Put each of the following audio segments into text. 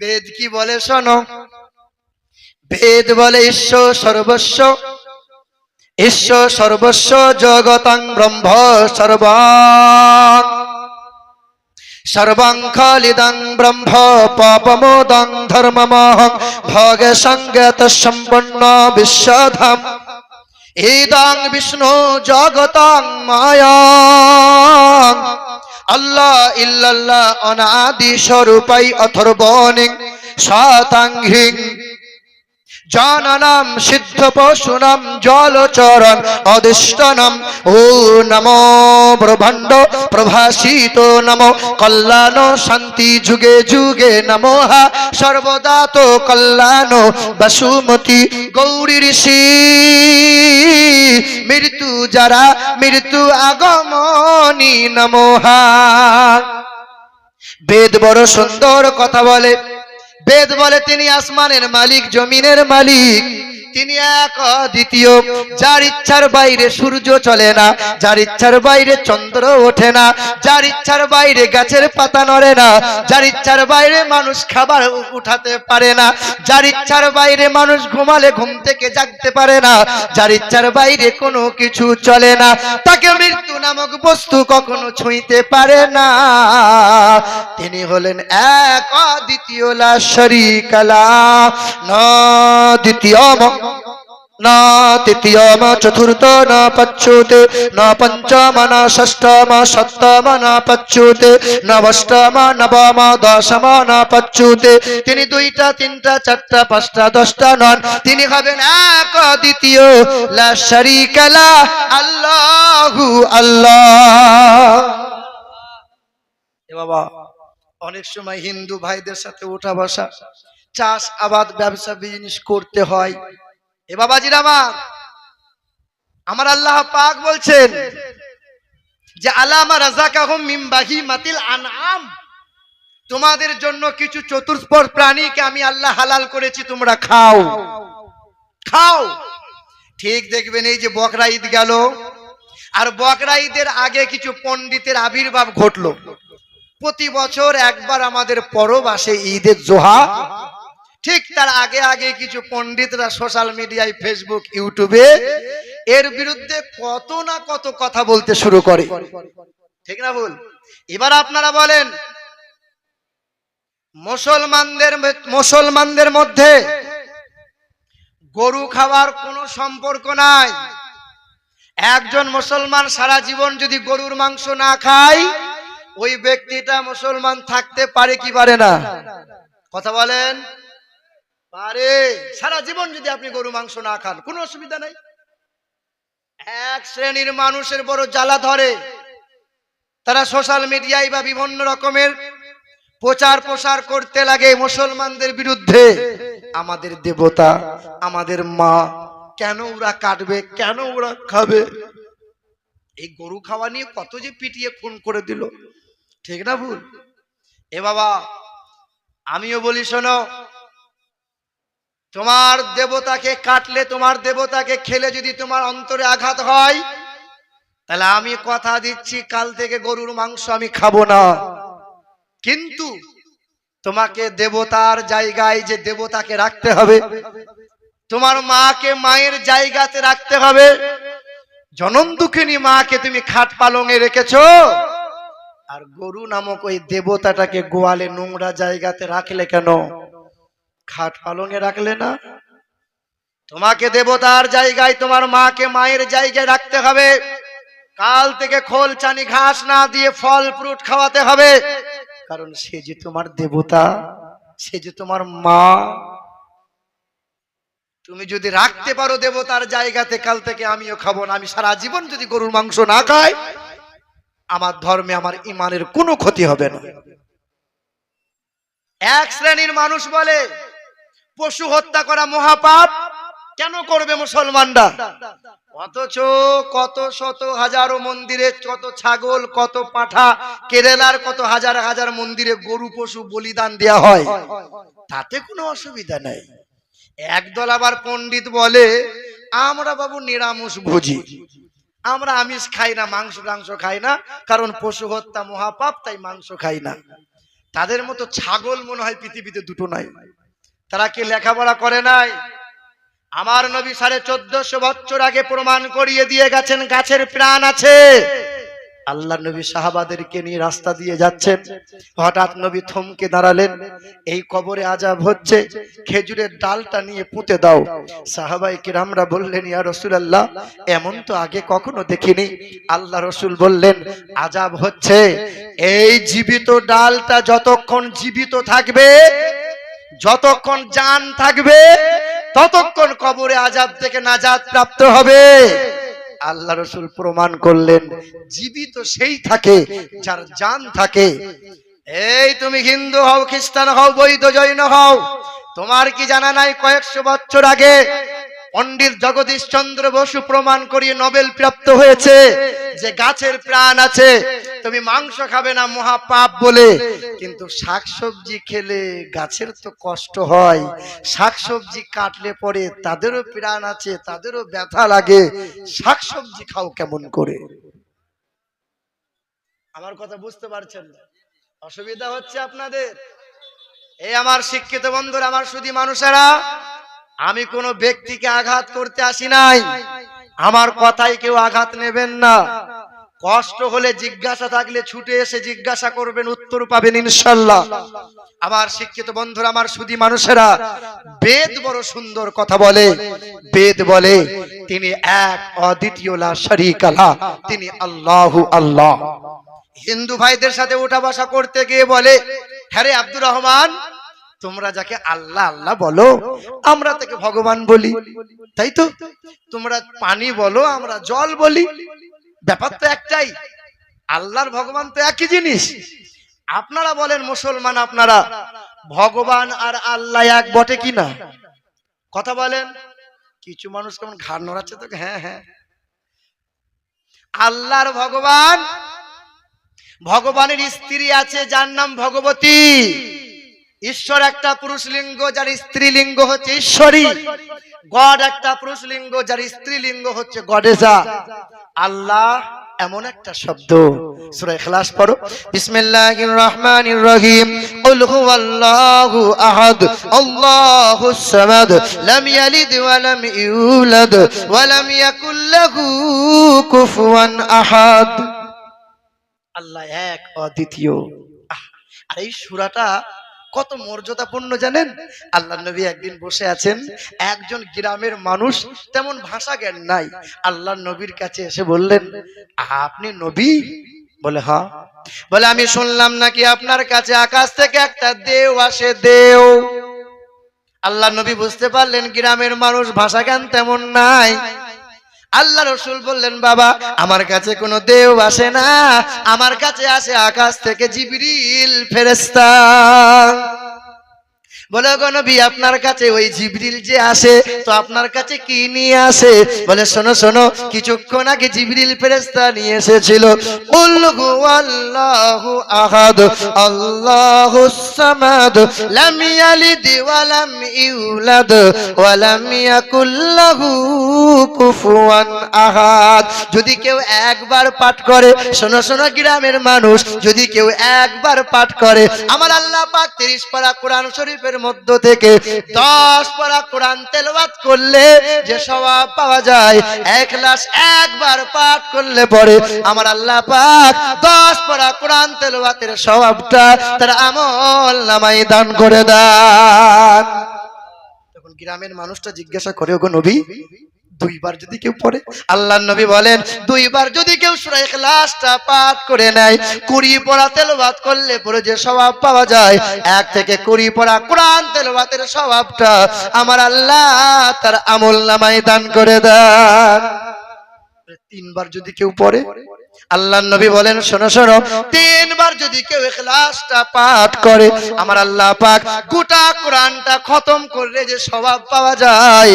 বেদ কি বলে শোনো? বেদ বলে ঈশ্বর সর্বস্ব। ঈশ্বর সর্বস্ব জগতাং ব্রহ্ম সর্বাং সর্বং খালিদং ব্রহ্ম পাপমোদং ধর্মমহং ভগে সঙ্গত সম্পন্ন বিশ্বধাম। ইদং বিষ্ণু জগতাং মায়া। আল্লাহ ইল্লাল্লাহ অনাদি স্বরূপাই অথর্বণিং হ্রিং জানানাম, সিদ্ধ পশুনাম, জলচরণ অদিষ্টনম ও নমো ব্রহ্মাণ্ড প্রভাসিত নমো। কল্যাণ শান্তি যুগে যুগে নমো হা সর্বদা তো কল্যাণ, বসুমতি, গৌরী ঋষি। মৃত্যু যারা, মৃত্যু আগমনী নমো হা বেদ বড় সুন্দর কথা বলে। বেদ বলে তিনি আসমানের মালিক জমিনের মালিক। তিনি এক দ্বিতীয় যার ইচ্ছার বাইরে সূর্য চলে না, যার ইচ্ছার বাইরে চন্দ্র ওঠে না, যার ইচ্ছার বাইরে গাছের পাতা নড়ে না, যার ইচ্ছার বাইরে মানুষ খাবার উঠাতে পারে না, যার ইচ্ছার বাইরে মানুষ ঘুমালে ঘুম থেকে জাগতে পারে না, যার ইচ্ছার বাইরে কোনো কিছু চলে না, তাকে মৃত্যু নামক বস্তু কখনো ছুঁইতে পারে না। তিনি হলেন এক অদ্বিতীয় লা শরীকালা ন দ্বিতীয়ম না তৃতীয়ম চতুর্থ, না পচ্যুতে না পঞ্চম, না ষষ্ঠম, সপ্তম, না পচ্যুতে নবষ্টম নবম, দশম, না পচ্যুতে তিনি দুইটা, তিনটা, চারটা, পাঁচটা, দশটা নন। তিনি হবেন এক দ্বিতীয় লা শরীকালা আল্লাহু আল্লাহ। বাবা, অনেক সময় হিন্দু ভাইদের সাথে ওঠা বসা চাষ আবাদ ব্যবসা বিজনেস করতে হয়। এ বাবাজির আমার। আমার আল্লাহ পাক বলছেন যে, আলামা রাজাকাহুম মিন বাহিমাতিল আনআম। তোমাদের জন্য কিছু চতুষ্পর প্রাণীকে আমি আল্লাহ হালাল করেছি, তোমরা খাও। খাও। ঠিক দেখবেন এই যে বকরা ঈদ গেল। আর বকরা ঈদের আগে কিছু পণ্ডিতের আবির্ভাব ঘটলো। প্রতি বছর একবার আমাদের পরব আসে ঈদের জোহা। ঠিক তার আগে আগে কিছু পণ্ডিতরা সোশ্যাল মিডিয়ায় ফেসবুক ইউটিউবে এর বিরুদ্ধে কত না কত কথা বলতে শুরু করে। ঠিক না বল এবার আপনারা বলেন, মুসলমানদের মুসলমানদের মধ্যে গরু খাওয়ার কোনো সম্পর্ক নাই। একজন মুসলমান সারা জীবন যদি গরুর মাংস না খায়, ওই ব্যক্তিটা মুসলমান থাকতে পারে কি পারে না? কথা বলেন। পারে। সারা জীবন যদি আপনি গরু, মাংস না খান, কোনো অসুবিধা নাই। এক শ্রেণির মানুষের বড় জ্বালা ধরে। তারা সোশ্যাল মিডিয়ায় বা বিভিন্ন রকমের প্রচার প্রসার করতে লাগে মুসলমানদের বিরুদ্ধে। আমাদের দেবতা, আমাদের মা, কেন ওরা কাটবে, কেন ওরা খাবে? এই গরু খাওয়া নিয়ে কত যে পিটিয়ে খুন করে দিল। ঠিক না ভুল? এ বাবা, আমিও বলি শোনো তোমার দেবতাকে কাটলে, তোমার দেবতাকে খেলে যদি তোমার অন্তরে আঘাত হয়, তাহলে আমি কথা দিচ্ছি, কাল থেকে গরুর মাংস আমি খাব না। কিন্তু তোমাকে দেবতার জায়গায় যে দেবতাকে রাখতে হবে, তোমার মাকে মায়ের জায়গাতে রাখতে হবে। জনম দুঃখিনী মাকে তুমি খাট পালঙে রেখেছো, আর গরু নামক ওই দেবতাটাকে গোয়ালে নোংরা জায়গাতে রাখলে কেন? খাট পালঙে রাখলে না? তোমাকে দেবতার জায়গায় তোমার মাকে মায়ের জায়গায় রাখতে হবে। কাল থেকে খোল চানি ঘাস না দিয়ে ফল ফ্রুট খাওয়াতে হবে। কারণ সে যে তোমার দেবতা, সে যে তোমার মা, তুমি যদি রাখতে পারো দেবতার জায়গাতে, কাল থেকে আমিও খাব না। আমি সারা জীবন যদি গরুর মাংস না খাই, আমার ধর্মে আমার ইমানের কোনো ক্ষতি হবে না। এক শ্রেণির মানুষ বলে পশু হত্যা করা মহাপাপ কেন করবে মুসলমানরা? অথচ কত শত হাজারো মন্দিরে, কত ছাগল, কত পাঠা, কেরালার কত হাজার হাজার মন্দিরে গরু, পশু বলিদান দেয়া হয়। তাতে কোনো অসুবিধা নাই। একদল আবার পণ্ডিত বলে, আমরা বাবু নিরামিষ ভোজি। আমরা আমিষ খাই না, মাংস, টাংস খাই না, কারণ পশু হত্যা মহাপাপ, তাই মাংস খাই না। তাদের মতো ছাগল মনে হয় পৃথিবীতে দুটো নাই। তারা কি লেখাপড়া করে নাই? আমার নবী সাড়ে চোদ্দশো বছর আগে প্রমাণ করিয়ে দিয়ে গেছেন, গাছের প্রাণ আছে। আল্লাহ নবী সাহাবাদেরকে নিয়ে রাস্তা দিয়ে যাচ্ছেন। হঠাৎ নবী থমকে দাঁড়ালেন। এই কবরে আজাব হচ্ছে। খেজুরের ডালটা নিয়ে পুঁতে দাও। সাহাবাই কিরামরা বললেন, ইয়া রসুলাল্লাহ, এমন তো আগে কখনো দেখিনি। আল্লাহ রসুল বললেন, আজাব হচ্ছে। এই জীবিত ডালটা যতক্ষণ জীবিত থাকবে যতক্ষণ জান থাকবে, ততক্ষণ কবরে আজাদ থেকে নাজাদ প্রাপ্ত হবে। আল্লাহ রসুল প্রমাণ করলেন, জীবিত সেই থাকে যার জান থাকে। এই তুমি হিন্দু হও, খ্রিস্টান হও, বৈধ জৈন হও, তোমার কি জানা নাই কয়েকশো বছর আগে? পণ্ডিত জগদীশ চন্দ্র বসু প্রমাণ করিয়ে নোবেল প্রাপ্ত হয়েছে। যে গাছের প্রাণ আছে, তুমি মাংস খাবে না মহা পাপ বলে। কিন্তু শাকসবজি খেলে গাছের তো কষ্ট হয়। শাকসবজি কাটলে পরে তাদেরও প্রাণ আছে, তাদেরও ব্যথা লাগে। শাকসবজি খাও কেমন করে? আমার কথা বুঝতে পারছেন না। অসুবিধা হচ্ছে আপনাদের? এই আমার শিক্ষিত বন্ধুরা, আমার শুধু মানুষেরা আমি কোনো ব্যক্তিকে আঘাত করতে আসি নাই। আমার কথাই কেউ আঘাত নেবেন না। কষ্ট হলে জিজ্ঞাসা থাকলে ছুটে এসে জিজ্ঞাসা করবেন, উত্তর পাবেন ইনশাল্লাহ। আমার শিক্ষিত বন্ধুরা, আমার শুধু মানুষেরা, বেদ বড় সুন্দর কথা বলে। বেদ বলে, তিনি এক অদ্বিতীয় লা শারীকা লা, তিনি আল্লাহু আল্লাহ। হিন্দু ভাইদের সাথে উঠা বসা করতে গিয়ে বলে হ্যাঁ আব্দুর রহমান তোমরা যাকে আল্লাহ আল্লাহ বলো, আমরা তাকে ভগবান বলি। তাই তো? তোমরা পানি বলো, আমরা জল বলি। ব্যাপার তো একটাই, আল্লাহর ভগবান তো একই জিনিস। আপনারা বলেন, মুসলমান আপনারা, ভগবান আর আল্লাহ এক বটে কি না? কথা বলেন। কিছু মানুষ কেমন ঘাড় নড়াচ্ছে তো? হ্যাঁ হ্যাঁ। আল্লাহর ভগবান, ভগবানের স্ত্রী আছে, যার নাম ভগবতী। ঈশ্বর একটা পুরুষ লিঙ্গ, যার স্ত্রীলিঙ্গ হচ্ছে ঈশ্বরী। গড একটা পুরুষ লিঙ্গ, যার স্ত্রীলিঙ্গ হচ্ছে গডেজা। আল্লাহ এমন একটা শব্দ। সূরা ইখলাস পড়ো। বিসমিল্লাহির রহমানির রহিম। কুল হুয়াল্লাহু আহাদ। আল্লাহুস সামাদ। লাম ইয়ালিদ ওয়া লাম ইউলাদ। ওয়া লাম ইয়াকুল লাহু কুফুয়ান আহাদ। আল্লাহ এক অদ্বিতীয়। আর এই সূরাটা কত মর্যাদাপূর্ণ জানেন? আল্লাহ নবী একদিন বসে আছেন, একজন গ্রামের মানুষ, তেমন ভাষা জ্ঞান নাই। আল্লাহ নবীর কাছে এসে বললেন, আপনি নবী? বলে হ্যাঁ। বলে, আমি শুনলাম নাকি আপনার কাছে আকাশ থেকে একটা দেও আসে, দেও। আল্লাহ নবী বুঝতে পারলেন, গ্রামের মানুষ ভাষা জ্ঞান তেমন নাই। আল্লাহ রসুল বললেন, বাবা, আমার কাছে কোনো দেও আসে না। আমার কাছে আসে আকাশ থেকে জিবরিল ফেরেস্তা বলে নবী, আপনার কাছে ওই জিবরিল যে আসে, তো আপনার কাছে কি নিয়ে আসে? বলে, শোনো শোনো, কিছুক্ষণ আগে জিবরিল ফেরেস্তা নিয়ে এসেছিল। হুয়াল্লাহু আহাদ আল্লাহুস সামাদ, লাম ইয়ালিদ ওয়া লাম ইউলাদ, ওয়া লাম ইয়াকুল কুফুয়ান আহাদ। যদি কেউ একবার পাঠ করে, শোনো শোনো, গ্রামের মানুষ, যদি কেউ একবার পাঠ করে, আমার আল্লাহ পাক 30 পারা কোরআন শরীফের মধ্য থেকে দশ পড়া কোরআন তেলবাদ করলে যে স্বভাব পাওয়া যায়, এক লাশ একবার পাঠ করলে পরে আমার আল্লাহ পাক দশ পড়া কোরআন তেলবাতের স্বভাবটা তার আমল নামাই দান করে দেন। তখন গ্রামের মানুষটা জিজ্ঞাসা করে, ওগো নবী দুইবার যদি কেউ পড়ে আল্লাহ নবী বলেন, দুইবার যদি কেউ সূরা ইখলাসটা পাঠ করে নেয়, কুড়ি পড়া তেলাওয়াত করলে পরে যে স্বভাব পাওয়া যায়, এক থেকে কুড়ি পড়া কোরআন তেলাওয়াতের স্বভাবটা আমার আল্লাহ তার আমল নামায় দান করে দেন। তিনবার যদি কেউ পড়ে আল্লাহ নবী বলেন, শোনো শোনো, তিনবার যদি কেউ ইখলাসটা পাঠ করে, আমার আল্লাহ পাক গোটা কোরআনটা খতম করলে যে স্বভাব পাওয়া যায়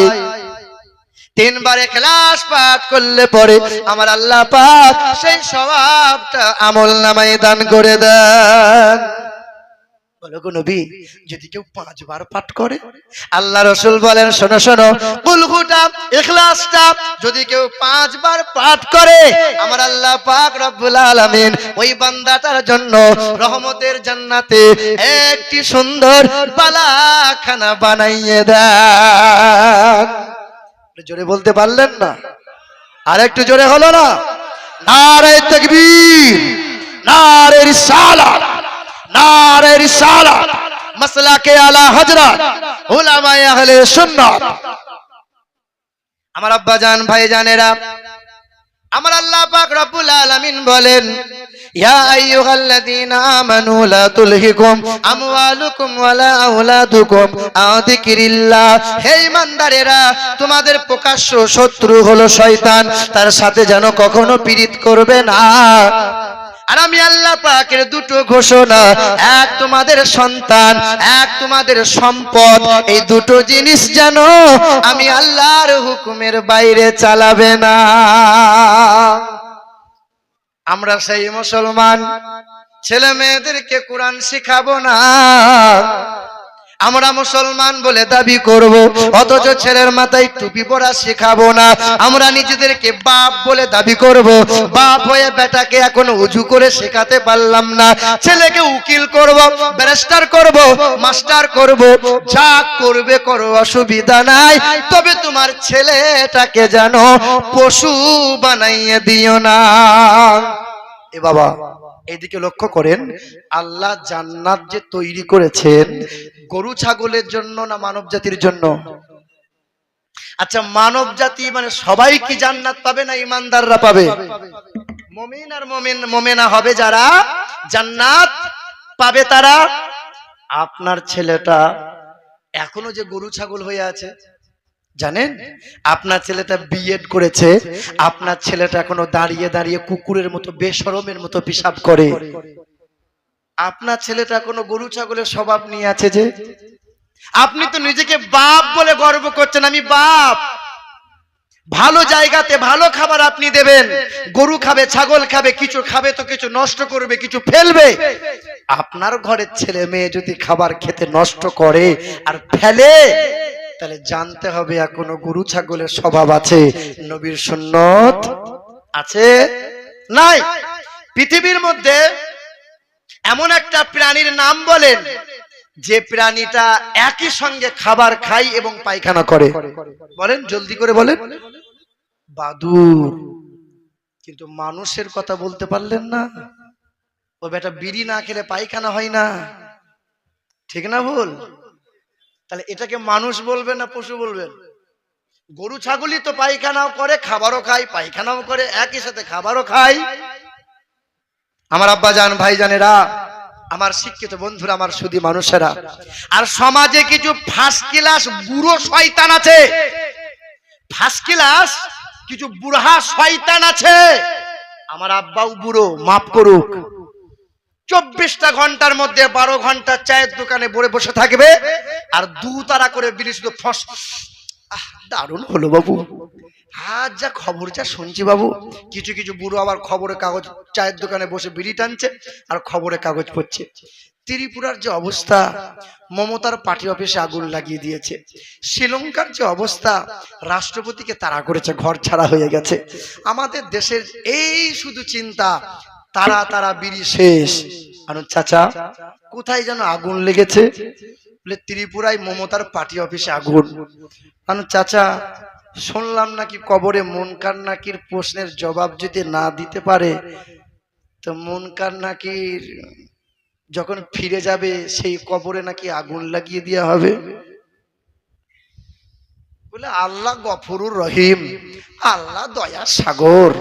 তিনবার ক্লাস পাঠ করলে পরে আমার আল্লাহ পাক সেই স্বভাবটা আমল নামায় দান করে দেন। যদি কেউ পাঁচবার পাঠ করে, আল্লাহ রসুল বলেন, শোনো শোনো কুলহুটা ইখলাসটা যদি কেউ পাঁচবার পাঠ করে, আমার আল্লাহ পাক রব্বুল আলামিন ওই বান্দাটার জন্য রহমতের জান্নাতে একটি সুন্দর বালাখানা বানাইয়ে দেন। জোরে বলতে পারলেন না। আর একটু জোরে হলো না। নারে তকবীর নারে রিসালা নারে রিসালা মাসলাকে আলা হযরত, উলামায়ে আহলে আমার আব্বা জান ভাই জানেরা আমার আল্লাহ পাক রব্বুল আলামিন বলেন, ইয়া আইয়ুহাল্লাযীনা আমানু লা তুলহিকুম আমওয়ালুকুম ওয়ালা আওলাদুকুম আন যিকরিল্লাহ হে ঈমানদারেরা তোমাদের প্রকাশ্য শত্রু হলো শয়তান, তার সাথে যেন কখনো পীড়িত করবে না। আর আমি আল্লাহ পাকের দুটো ঘোষণা, এক তোমাদের সন্তান, এক তোমাদের সম্পদ, এই দুটো জিনিস যেন আমি আল্লাহর হুকুমের বাইরে চালাবে না। আমরা সেই মুসলমান ছেলে মেয়েদেরকে কোরআন শিখাবো না। আমরা মুসলমান বলে দাবি করব, অথচ ছেলের মাথায় টুপি পরা শেখাবো না। আমরা নিজেদেরকে বাপ বলে দাবি করব, বাপ হয়ে বেটাকে এখন উজু করে শেখাতে পারলাম না। ছেলেকে উকিল করব, ব্যারিস্টার করব, মাস্টার করব, যা করবে করো, অসুবিধা নাই। তবে তোমার ছেলেটাকে যেন পশু বানাইয়ে দিও না। এ বাবা এদিকে লক্ষ্য করেন, আল্লাহ জান্নাত যে তৈরি করেছেন, গরু ছাগলের জন্য না মানব জাতির জন্য? আচ্ছা মানব জাতি মানে সবাই কি জান্নাত পাবে না ইমানদাররা পাবে? মমিন আর মমিন, মমেনা হবে যারা জান্নাত পাবে তারা। আপনার ছেলেটা এখনও যে গরু ছাগল হয়ে আছে? জানেন? আপনার ছেলেটা বিএড করেছে, আপনার ছেলেটা এখনও দাঁড়িয়ে দাঁড়িয়ে কুকুরের মতো, বেসরমের মতো পিসাব করে। আপনার ছেলেটা কোনো গরু ছাগলের স্বভাব নিয়ে আছে যে? আপনি তো নিজেকে বাপ বলে গর্ব করছেন, আমি বাপ। ভালো জায়গাতে ভালো খাবার আপনি দেবেন, গরু খাবে, ছাগল খাবে, কিছু খাবে তো কিছু নষ্ট করবে, কিছু ফেলবে। আপনার ঘরের ছেলে মেয়ে যদি খাবার খেতে নষ্ট করে আর ফেলে তাহলে জানতে হবে আর এখনও গরু ছাগলের স্বভাব আছে। নবীর সুন্নত আছে নাই? পৃথিবীর মধ্যে এমন একটা প্রাণীর নাম বলেন, যে প্রাণীটা একই সঙ্গে খাবার খায় এবং পায়খানা করে। বলেন, জলদি করে বলেন। বাদুর। কিন্তু মানুষের কথা বলতে পারলেন না। ও বেটা বিড়ি না খেলে পায়খানা হয় না। ঠিক না ভুল? তাহলে এটাকে মানুষ বলবেন না পশু বলবেন? গরু ছাগলই তো পায়খানাও করে, খাবারও খায়, পায়খানাও করে, একই সাথে খাবারও খায়। আমার আব্বা যান ভাই জানেরা আমার শিক্ষিত বন্ধুরা, আমার সুদী মানুষেরা, আর সমাজে কিছু ফার্স্ট ক্লাস বুড়ো শয়তান আছে। ফার্স্ট ক্লাস কিছু বুড়হা শয়তান আছে। আমার আব্বাও বুড়ো, মাফ করুক। চব্বিশটা ঘণ্টার মধ্যে বারো ঘণ্টা চায়ের দোকানে বসে বসে থাকবে আর দু তারা করে বিড়ি শুধু ফস। দারুণ হলো বাবু। আজ যা খবর, যা শুনছি বাবু। কিছু কিছু বুড়ো আবার খবরের কাগজ, চায়ের দোকানে বসে বিড়ি টানছে আর খবরের কাগজ পড়ছে। ত্রিপুরার যে অবস্থা, মমতার পার্টি অফিসে আগুন লাগিয়ে দিয়েছে। শ্রীলঙ্কার যে অবস্থা, রাষ্ট্রপতিকে তাড়া করেছে, ঘর ছাড়া হয়ে গেছে। আমাদের দেশের এই শুধু চিন্তা তারা তারা বিড়ি শেষ। আনু চাচা, কোথায় যেন আগুন লেগেছে? বলে, ত্রিপুরায় মমতার পার্টি অফিসে আগুন। আনু চাচা, শুনলাম নাকি কবরে মনকার নাকির প্রশ্নের জবাব যদি না দিতে পারে, তো মনকার নাকির যখন ফিরে যাবে, সেই কবরে নাকি আগুন লাগিয়ে দেওয়া হবে। বলে, আল্লাহ গফরুর রহিম, আল্লাহ দয়া সাগর।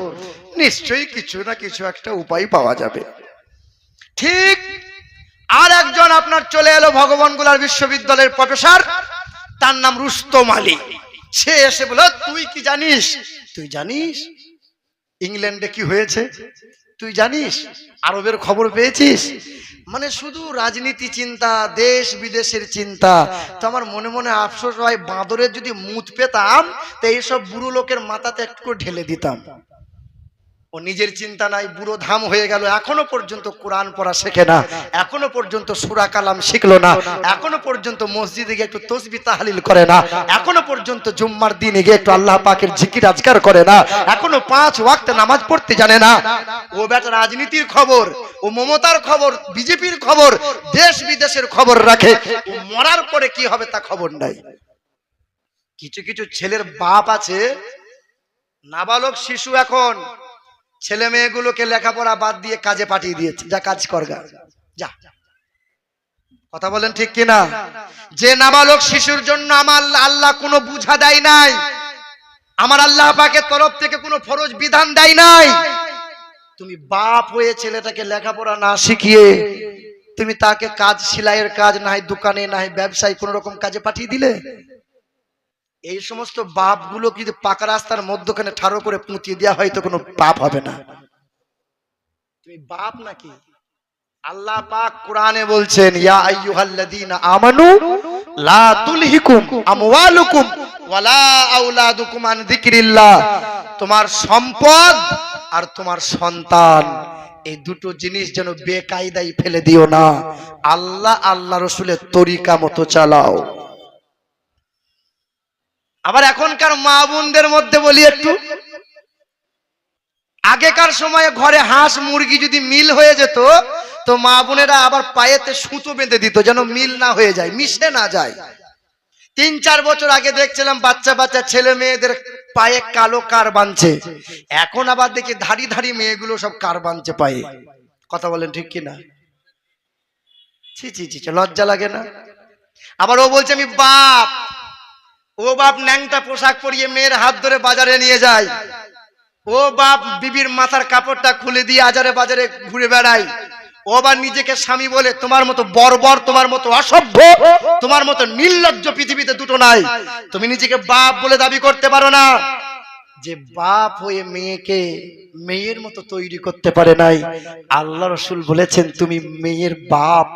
নিশ্চয়ই কিছু না কিছু একটা উপায় পাওয়া যাবে। ঠিক, আর একজন আপনার চলে এলো ভগবানগুলার বিশ্ববিদ্যালয়ের প্রফেসর, তার নাম রুস্তম আলী। সে এসে বলল, তুই কি জানিস? তুই জানিস? ইংল্যান্ডে কি হয়েছে? তুই জানিস? আরবের খবর পেয়েছিস? মানে শুধু রাজনীতি চিন্তা, দেশ বিদেশের চিন্তা। তো আমার মনে মনে আফসোস হয়, বাঁদরের যদি মুত পেতাম, তো এইসব বুড়ো লোকের মাথাতে একটু ঢেলে দিতাম। ও নিজের চিন্তা নাই, বুড়ো ধাম হয়ে গেল, এখনও পর্যন্ত কোরআন পড়া শেখে না, এখনও পর্যন্ত সুরা কালাম শিখলো না, এখনও পর্যন্ত মসজিদে গিয়ে একটু তসবি তাহালিল করে না, এখনও পর্যন্ত জুম্মার দিনে গিয়ে একটু আল্লাহ পাকের জিকির আজকার করে না, এখনও পাঁচ ওয়াক্ত নামাজ পড়তে জানে না। ও বেটা রাজনীতির খবর, ও মমতার খবর, বিজেপির খবর, দেশ বিদেশের খবর রাখে, ও মরার পরে কি হবে তা খবর নাই। কিছু কিছু ছেলের বাপ আছে, নাবালক শিশু এখন। ছেলে মেয়েগুলোকে লেখাপড়া বাদ দিয়ে কাজে পাঠিয়ে দিয়েছে। যা কাজ করগা যা। কথা বলেন ঠিক কিনা? যে নাবালক শিশুর জন্য আমার আল্লাহ কোনো বুঝা দেয় নাই, আমার আল্লাহ পাকের তরফ থেকে কোনো ফরজ বিধান দেয় নাই, তুমি বাপ হয়ে ছেলেটাকে লেখাপড়া না শিখিয়ে তুমি তাকে কাজ, সেলাইয়ের কাজ, নাই দোকানে, নাই ব্যবসায় কোন রকম কাজে পাঠিয়ে দিলে? এই সমস্ত বাপগুলো যদি পাকা রাস্তার মধ্যখানে ঠাড়ো করে পুঁতিয়ে দেওয়া হয় তো কোনো পাপ হবে না। তুমি বাপ নাকি? আল্লাহ পাক কোরআনে বলছেন, ইয়া আইয়ুহাল্লাযীনা আমানু লা তুলহিকুম আমওয়ালুকুম ওয়ালা আওলাদুকুম আন যিকরিল্লাহ। তোমার সম্পদ আর তোমার সন্তান, এই দুটো জিনিস যেন বেকায়দায় ফেলে দিও না। আল্লাহ আল্লাহ রসুলের তরিকা মতো চালাও। আবার এখনকার মা বোনদের মধ্যে বলি একটু। আগেকার সময়ে ঘরে হাঁস মুরগি যদি মিল হয়ে যেত তো মা বোনেরা আবার পায়েতে সুতো বেঁধে দিত যেন মিল না হয়ে যায় মিশে না যায়। তিন চার বছর আগে দেখছিলাম বাচ্চা বাচ্চা ছেলে মেয়েদের পায়ে কালো কার বাঁধছে। এখন আবার দেখি ধাড়ি ধাড়ি মেয়েগুলো সব কার বাঁধছে পায়ে। কথা বলেন ঠিক কিনা? ছি ছি ছি, লজ্জা লাগে না? আবার ও বলছে আমি বাপ ও বাপ ন্যাংটা পোশাক পরিয়ে মেয়ের হাত ধরে বাজারে নিয়ে যায়। ও বাপ বিবির মাথার কাপড়টা খুলে দিয়ে আজারে বাজারে ঘুরে বেড়ায়। ও আবার নিজেকে স্বামী বলে, তোমার মতো বর্বর, তোমার মতো অসভ্য, তোমার মতো নির্লজ্জ পৃথিবীতে দুটো নাই। তুমি নিজেকে বাপ বলে দাবি করতে পারো না। যে বাপ হয়ে মেয়েকে মেয়ের মতো তৈরি করতে পারে নাই। আল্লাহ রসুল বলেছেন, তুমি মেয়ের বাপ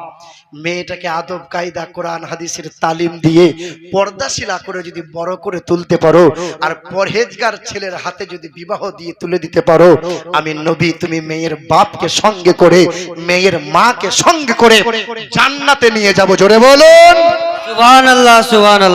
মেয়েটাকে আদব, কায়দা, কোরআন, হাদিসের তালিম দিয়ে পর্দাশিলা করে যদি বড় করে তুলতে পারো আর পরহেজগার ছেলের হাতে যদি বিবাহ দিয়ে তুলে দিতে পারো, আমি নবী, তুমি মেয়ের বাপকে সঙ্গে করে, মেয়ের মাকে সঙ্গে করে জান্নাতে নিয়ে যাব। জোরে বলুন। সুবহানাল্লাহ সুবহানাল্লাহ।